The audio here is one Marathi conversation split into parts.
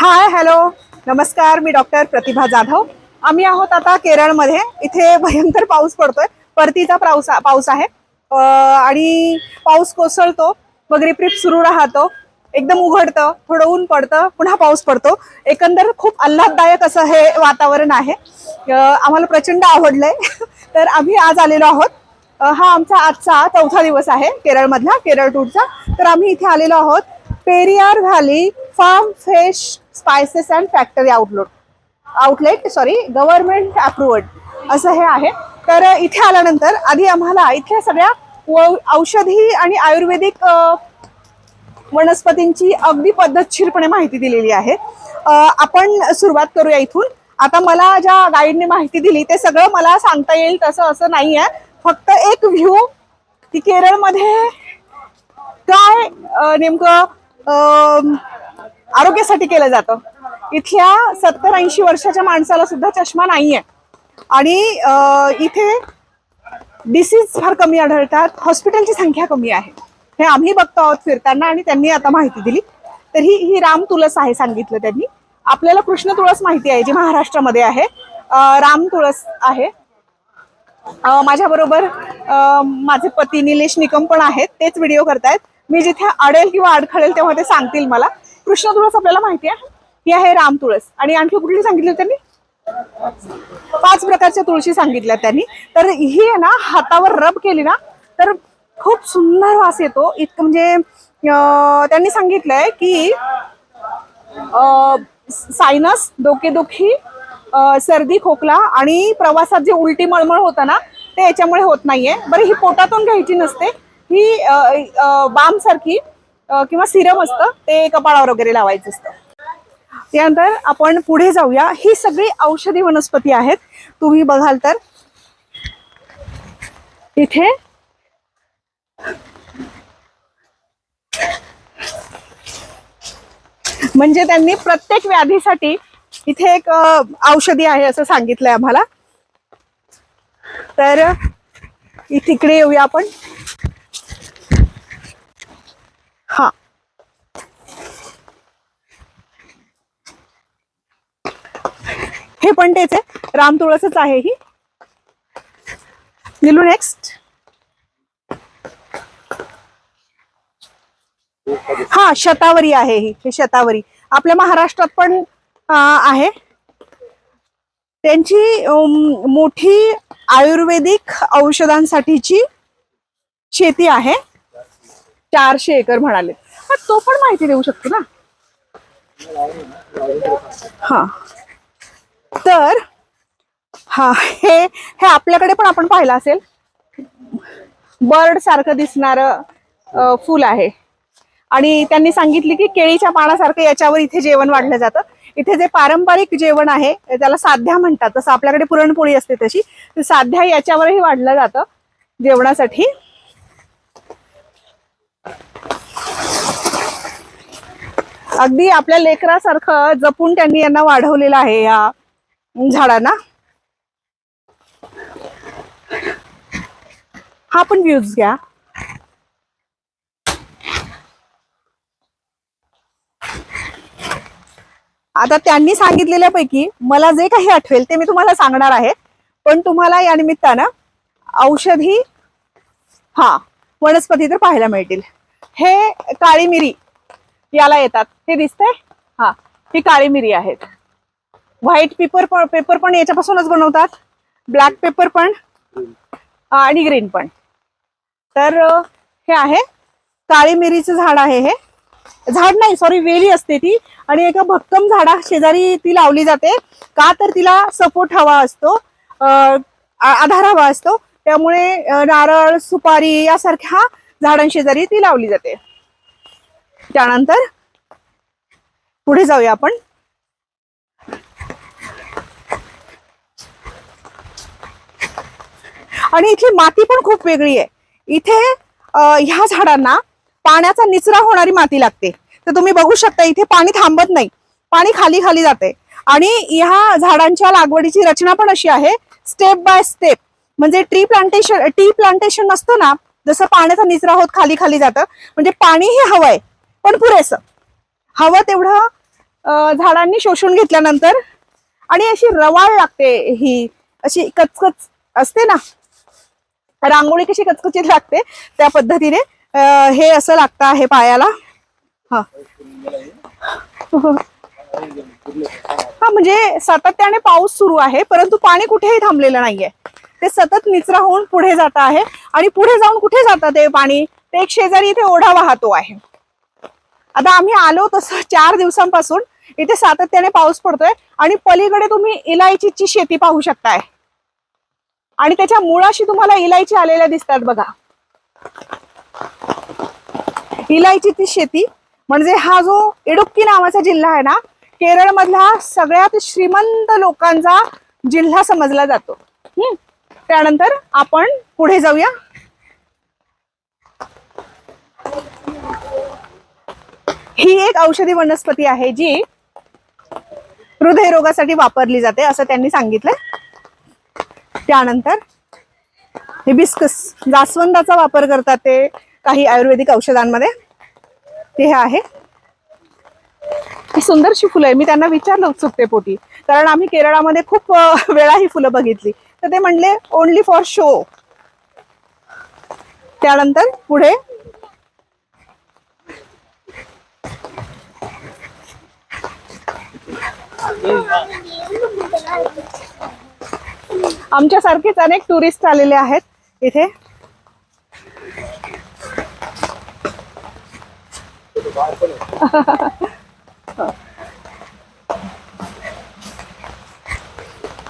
हाय हॅलो नमस्कार मी डॉक्टर प्रतिभा जाधव. आम्ही आहोत आता केरळमध्ये. इथे भयंकर पाऊस पडतोय. परतीचा पाऊस पाऊस आहे. आणि पाऊस कोसळतो. मग रिपरिप सुरू राहतो. एकदम उघडतं थोडं ऊन पडतं पुन्हा पाऊस पडतो. एकंदर खूप आल्हाददायक असं हे वातावरण आहे. आम्हाला प्रचंड आवडलंय. तर आम्ही आज आलेलो आहोत. हा आमचा आजचा चौथा दिवस आहे केरळमधला केरळ टूरचा तर आम्ही इथे आलेलो आहोत. Periyar valley farm fresh spices and factory outlet outlet sorry government approved असं हे आहे. तर इथे आल्यानंतर आधी आम्हाला इथल्या सगळ्या औषधी आणि आयुर्वेदिक वनस्पतींची अगदी पद्धतशीरपणे माहिती दिलेली आहे. आपण सुरुवात करूया इथून. आता मला ज्या गाईडने माहिती दिली ते सगळं मला सांगता येईल तसं असं नाही आहे. फक्त एक व्ह्यू की केरळमध्ये काय नेमकं आरोग्यासाठी केलं जातं. इथल्या सत्तर ऐंशी वर्षाच्या माणसाला सुद्धा चष्मा नाहीये. आणि इथे डिसीज फार कमी आढळतात. हॉस्पिटलची संख्या कमी आहे. हे आम्ही बघतो आहोत फिरताना आणि त्यांनी आता माहिती दिली. तर ही ही राम तुळस आहे सांगितलं त्यांनी. आपल्याला कृष्ण तुळस माहिती आहे जी महाराष्ट्रामध्ये आहे. राम तुळस आहे. माझ्याबरोबर माझे पती निलेश निकम पण आहेत. तेच व्हिडिओ करतायत. मी जिथे अडेल किंवा अडखळेल तेव्हा ते सांगतील मला. कृष्ण तुळस आपल्याला माहिती आहे. ही आहे राम तुळस. आणि आणखी कुठली सांगितली त्यांनी? पाच प्रकारच्या तुळशी सांगितल्या त्यांनी. तर ही आहे ना हातावर रब केली ना तर खूप सुंदर वास येतो. इतकं म्हणजे त्यांनी सांगितलंय की सायनस डोकेदुखी सर्दी खोकला आणि प्रवासात जे उलटी मळमळ होतं ना ते याच्यामुळे होत नाहीये. बरं ही पोटातून घ्यायची नसते. ही बाम सारखी किंवा सिरम असतं ते कपाळावर वगैरे लावायचं असतं. त्यानंतर आपण पुढे जाऊया. ही सगळी औषधी वनस्पती आहेत. तुम्ही बघाल तर. इथे. म्हणजे त्यांनी प्रत्येक व्याधीसाठी इथे एक औषधी आहे असं सांगितलंय आम्हाला. तर तिकडे येऊया आपण. हे पण तेच आहे. रामतुळसच आहे ही. निलू नेक्स्ट हा शतावरी आहे ही. हे शतावरी. आपल्या महाराष्ट्रात पण आहे. त्यांची मोठी आयुर्वेदिक औषधांसाठीची शेती आहे. चारशे एकर म्हणाले. तो पण माहिती देऊ शकतो ना? हा. तर हा हे हे आपल्याकडे पण आपण पाहिलं असेल. बर्ड सारखं दिसणारं फुल आहे. आणि त्यांनी सांगितले की केळीच्या पानासारखं याच्यावर इथे जेवण वाढलं जातं. इथे जे पारंपरिक जेवण आहे त्याला साध्या म्हणतात. तसं आपल्याकडे पुरणपोळी असते तशी साध्या याच्यावरही वाढलं जातं जेवणासाठी. अगदी आपल्या लेकरासारखं जपून त्यांनी यांना वाढवलेलं आहे या झाडांना. हा पण व्ह्यूज घ्या. आता त्यांनी सांगितलेल्यापैकी मला जे काही आठवेल ते मी तुम्हाला सांगणार आहे. पण तुम्हाला या निमित्तानं औषधी हा वनस्पती तर पाहायला मिळतील. हे काळी मिरी याला येतात. हे दिसतंय? हा ही काळी मिरी आहेत. व्हाईट पेपर पण पेपर पण याच्यापासूनच बनवतात. ब्लॅक पेपर पण. आणि ग्रीन पण. तर हे आहे. काळी मिरीचं झाड आहे हे. झाड नाही सॉरी वेली असते ती. आणि एका भक्कम झाडा शेजारी ती लावली जाते. का तर तिला सपोर्ट हवा असतो. आधार हवा असतो. त्यामुळे नारळ सुपारी यासारख्या झाडांशेजारी ती लावली जाते. त्यानंतर पुढे जाऊया आपण. आणि इथली माती पण खूप वेगळी आहे. इथे ह्या झाडांना पाण्याचा निचरा होणारी माती लागते. तर तुम्ही बघू शकता इथे पाणी थांबत नाही. पाणी खाली खाली जाते. आणि ह्या झाडांच्या लागवडीची रचना पण अशी आहे स्टेप बाय स्टेप म्हणजे ट्री प्लांटेशन टी प्लांटेशन नसतं ना जसं पाण्याचा निचरा होत खाली खाली जातं म्हणजे पाणीही हवंय पण पुरेसं. हवं तेवढं झाडांनी शोषून घेतल्यानंतर आणि अशी रवाळ लागते ही. अशी कचकच असते ना रांगोळी कशी कचकचीत लागते त्या पद्धतीने हे असं लागतं आहे पायाला. हा. हा म्हणजे सातत्याने पाऊस सुरू आहे परंतु पाणी कुठेही थांबलेलं नाहीये. ते सतत निचरा होऊन पुढे जात आहे आणि पुढे जाऊन कुठे जातं ते पाणी ते एक शेजारी इथे ओढा वाहतो आहे. आता आम्ही आलो तसं चार दिवसांपासून इथे सातत्याने पाऊस पडतोय आणि पलीकडे तुम्ही इलायचीची शेती पाहू शकताय. आणि त्याच्या मुळाशी तुम्हाला इलायची आलेल्या दिसतात बघा. इलायचीची शेती म्हणजे हा जो इडुक्की नावाचा जिल्हा आहे ना केरळ मधला सगळ्यात श्रीमंत लोकांचा जिल्हा समजला जातो. हम्म. त्यानंतर आपण पुढे जाऊया. ही एक औषधी वनस्पती आहे जी हृदयरोगासाठी वापरली जाते असं त्यांनी सांगितलं त्यानंतर हिबिस्कस जास्वंदाचा वापर करतात ते काही आयुर्वेदिक औषधांमध्ये. ते हे आहे. ही सुंदरशी फुलं आहे मी त्यांना विचारलं उत्सुकतेपोटी. कारण आम्ही केरळामध्ये खूप वेळा ही फुलं बघितली. तर ते म्हणले ओनली फॉर शो त्यानंतर पुढे आमच्यासारखेच अनेक टुरिस्ट आलेले आहेत इथे.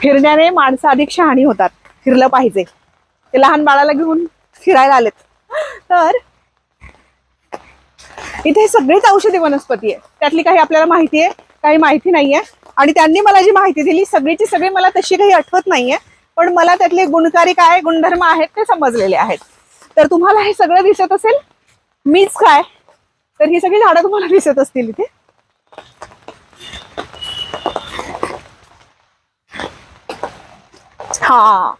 फिरण्याने माणसं अधिक शहाणी होतात. फिरलं पाहिजे. ते लहान बाळाला घेऊन फिरायला आलेत. तर इथे सगळीच औषधी वनस्पती आहे त्यातली काही आपल्याला माहिती आहे काही माहिती नाहीये. आणि त्यांनी मला जी माहिती दिली सगळीची सगळी मला तशी काही आठवत नाहीये. पण मला त्यातले गुणकारी काय गुणधर्म आहेत ते समजलेले आहेत. तर तुम्हाला हे सगळं दिसत असेल मीच काय? तर ही सगळी झाडं तुम्हाला दिसत असतील इथे. हा.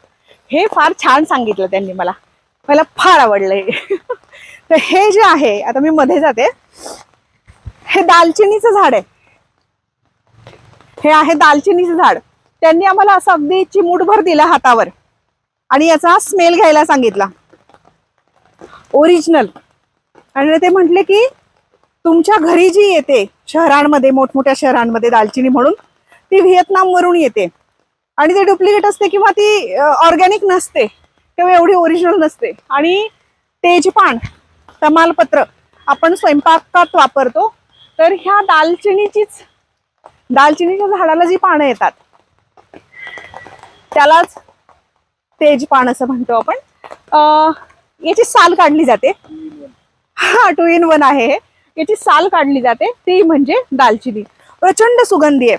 हे फार छान सांगितलं त्यांनी मला. मला फार आवडलंय. तर हे जे आहे आता मी मध्ये जाते. हे दालचिनीचं झाड आहे. हे आहे दालचिनीचं झाड. त्यांनी आम्हाला असं अगदी चिमूटभर दिला हातावर. आणि याचा स्मेल घ्यायला सांगितला. ओरिजिनल आणि ते म्हटले की तुमच्या घरी जी येते शहरांमध्ये मोठमोठ्या शहरांमध्ये दालचिनी म्हणून ती व्हिएतनामवरून येते. आणि ते डुप्लिकेट असते किंवा ती ऑर्गॅनिक नसते किंवा एवढी ओरिजिनल नसते. आणि तेजपान तमालपत्र आपण स्वयंपाकात वापरतो तर ह्या दालचिनीचीच दालचिनीच्या झाडाला जी पानं येतात त्यालाच तेजपान असं म्हणतो आपण. याची साल काढली जाते. हा टू इन वन आहे हे. याची साल काढली जाते. ती म्हणजे दालचिनी. प्रचंड सुगंधी आहे.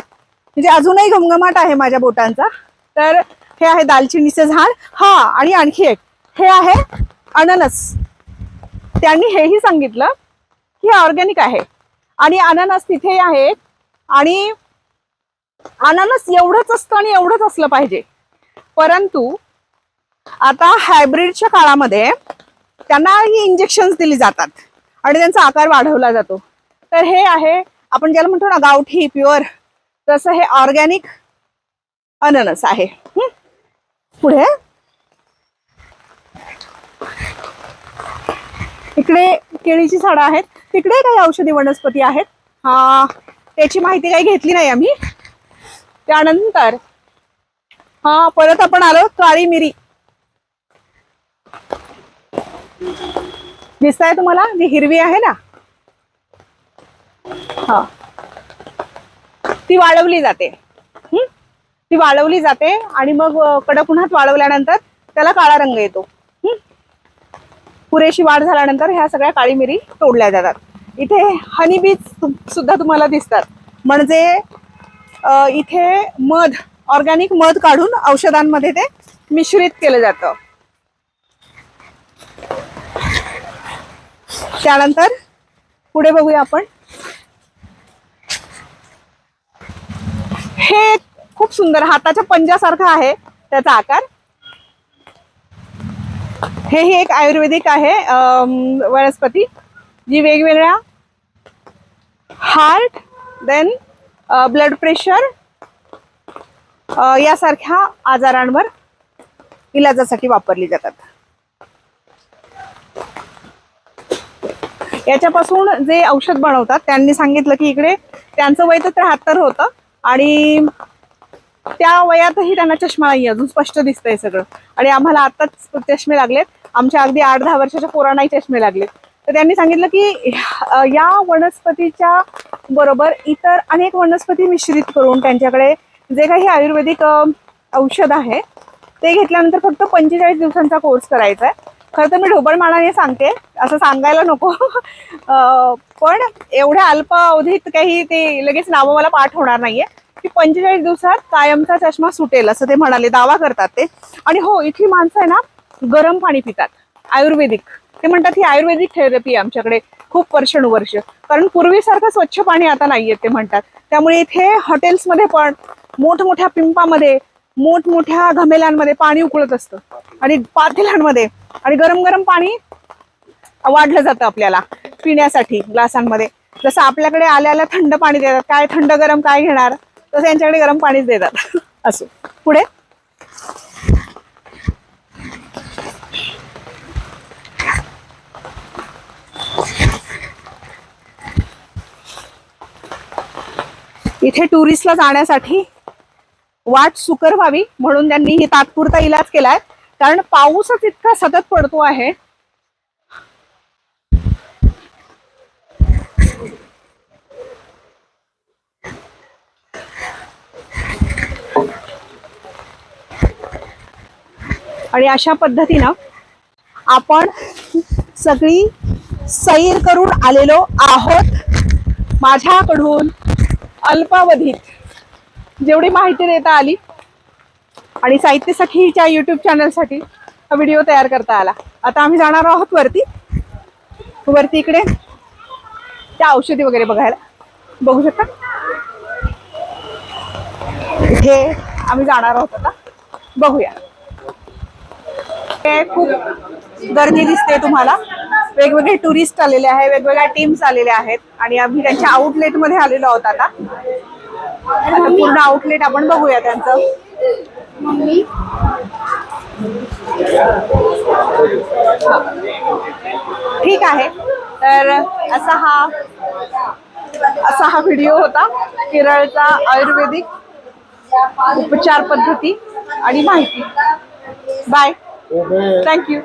म्हणजे अजूनही घमघमाट आहे माझ्या बोटांचा. तर हे आहे दालचिनीचं झाड. हा आणि आणखी एक. हे आहे अननस. त्यांनी हेही सांगितलं की ऑर्गॅनिक आहे. आणि अननस तिथे आहे. आणि अननस एवढंच असतं आणि एवढंच असलं पाहिजे. परंतु आता हायब्रिडच्या काळामध्ये त्यांना ही इंजेक्शन दिली जातात आणि त्यांचा आकार वाढवला जातो. तर हे आहे आपण ज्याला म्हणतो ना गावठी प्युअर तसं हे ऑर्गॅनिक अननस आहे. पुढे. इकडे केळीची झाडं आहेत. तिकडे काही औषधी वनस्पती आहेत. हा त्याची माहिती काही घेतली नाही आम्ही. त्यानंतर हा परत आपण आलो काळी मिरी. दिसताय तुम्हाला? जी हिरवी आहे ना? हा. ती वाळवली जाते. ती वाळवली जाते आणि मग कडक उन्हात वाळवल्यानंतर त्याला काळा रंग येतो. पुरेशी वाढ झाल्यानंतर ह्या सगळ्या काळी मिरी तोडल्या जातात. इथे हनी बीज सुद्धा तुम्हाला दिसतात. म्हणजे इथे मध ऑर्गॅनिक मध काढून औषधांमध्ये ते मिश्रित केलं जातं. त्यानंतर पुढे बघूया आपण. हे खूप सुंदर हाताच्या पंजासारखं आहे त्याचा आकार. हे ही एक आयुर्वेदिक आहे वनस्पती जी वेगवेगळ्या हार्ट देन ब्लड प्रेशर यासारख्या आजारांवर इलाजासाठी वापरली जातात. याच्यापासून जे औषध बनवतात त्यांनी सांगितलं की इकडे त्यांचं वय तर त्र्याहत्तर होतं आणि त्या वयातही त्यांना चष्मा नाही अजून स्पष्ट दिसतंय सगळं. आणि आम्हाला आताच चष्मे लागलेत. आमच्या अगदी आठ दहा वर्षाच्या पोरांनाही चष्मे लागलेत. तर त्यांनी सांगितलं की या वनस्पतीच्या बरोबर इतर अनेक वनस्पती मिश्रित करून त्यांच्याकडे जे काही आयुर्वेदिक औषध आहे ते घेतल्यानंतर फक्त पंचेचाळीस दिवसांचा कोर्स करायचा आहे. खरं तर मी ढोबळमानाने सांगते असं सांगायला नको. पण एवढ्या अल्प अवधीत काही ते लगेच नावं मला पाठ होणार नाहीये. की पंचेचाळीस दिवसात कायमचा चष्मा सुटेल असं ते म्हणाले दावा करतात ते. आणि हो इथली माणसं आहे ना गरम पाणी पितात आयुर्वेदिक. ते म्हणतात ही आयुर्वेदिक थेरपी आहे आमच्याकडे खूप वर्षानुवर्ष. कारण पूर्वीसारखं स्वच्छ पाणी आता नाहीये ते म्हणतात. त्यामुळे इथे हॉटेल्समध्ये पण मोठमोठ्या पिंपामध्ये मोठमोठ्या घमेल्यांमध्ये पाणी उकळत असतं. आणि पातेल्यांमध्ये आणि गरम गरम पाणी वाढलं जातं आपल्याला पिण्यासाठी ग्लासांमध्ये. जसं आपल्याकडे आल्या थंड पाणी देतात काय थंड गरम काय घेणार? तसं यांच्याकडे गरम पाणीच देतात. असो. पुढे? इथे टुरिस्टला जाण्यासाठी वाट सुकर व्हावी म्हणून त्यांनी ही तात्पुरता इलाज केलाय. कारण पाऊसच इतका सतत पडतो आहे. आणि अशा पद्धतीनं आपण सगळी सैर करून आलेलो आहोत. माझ्याकडून अल्पावधीत जेवढी माहिती देता आली आणि साहित्यसखीच्या युट्यूब चॅनलसाठी हा व्हिडिओ तयार करता आला. आता आम्ही जाणार आहोत वरती. वरती इकडे. त्या औषधी वगैरे बघायला. बघू शकता? इथे आम्ही जाणार आहोत आता. बघूया. हे खूप गर्दी दिसते तुम्हाला. वेगवेगळे टुरिस्ट आलेले आहे वेगवेगळ्या टीम्स आलेल्या आहेत आणि आम्ही त्यांच्या आउटलेटमध्ये आलेलो आहोत आता. आता पूर्ण आउटलेट आपण बघूया त्यांचं. ठीक आहे. तर असा हा असा हा व्हिडिओ होता केरळचा आयुर्वेदिक उपचार पद्धती आणि माहिती. Bye thank you